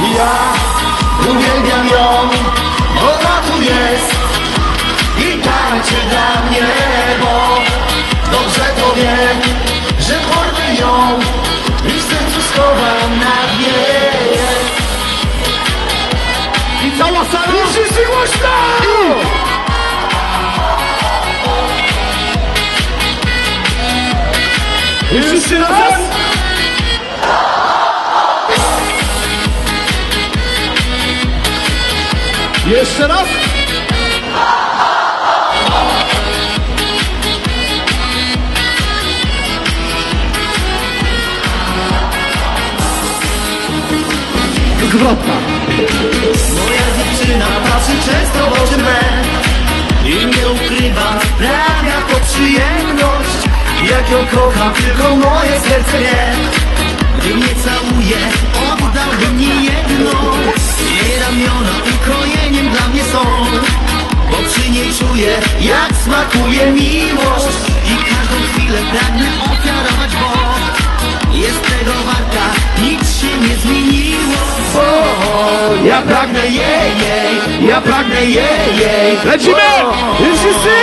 Ja uwielbiam ją, ona tu jest i tańczy dla mnie, bo dobrze to wiem, że porwę ją i w sercu schowam na dnie. I cała sala! I wszyscy głośno! I wszyscy razem! Jeszcze raz! Zwrotka. Moja dziewczyna patrzy często w oczy me I nie ukrywam, sprawia to przyjemność Jak ją kocham, tylko moje serce wie są Bo przy niej czuję, jak smakuje miłość. I każdą chwilę pragnę ofiarować, bo jest tego warta, nic się nie zmieniło. O, Ja pragnę jej, jej, ja pragnę jej, jej. Lecimy! I wszyscy!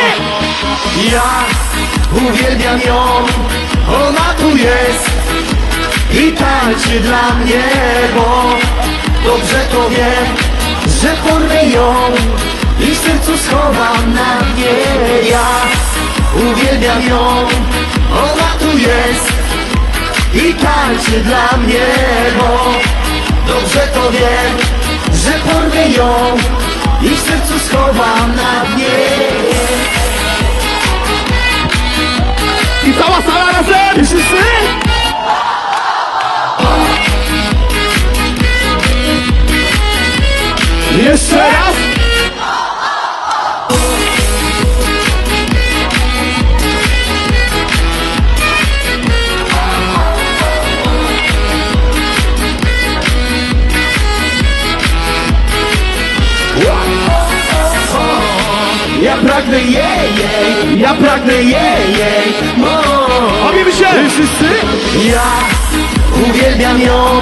Ja uwielbiam ją, ona tu jest. I tańczy dla mnie, bo dobrze to wiem Że porwę ją i w sercu schowam na dnie Ja uwielbiam ją, ona tu jest i tańczy dla mnie, bo dobrze to wiem, że porwę ją i w sercu schowam na dnie. I cała sala razem! I wszyscy! Jeszcze raz! Ja pragnę jej, jej, ja pragnę jej, jej, o, Bawimy się! Wszyscy? Ja uwielbiam ją,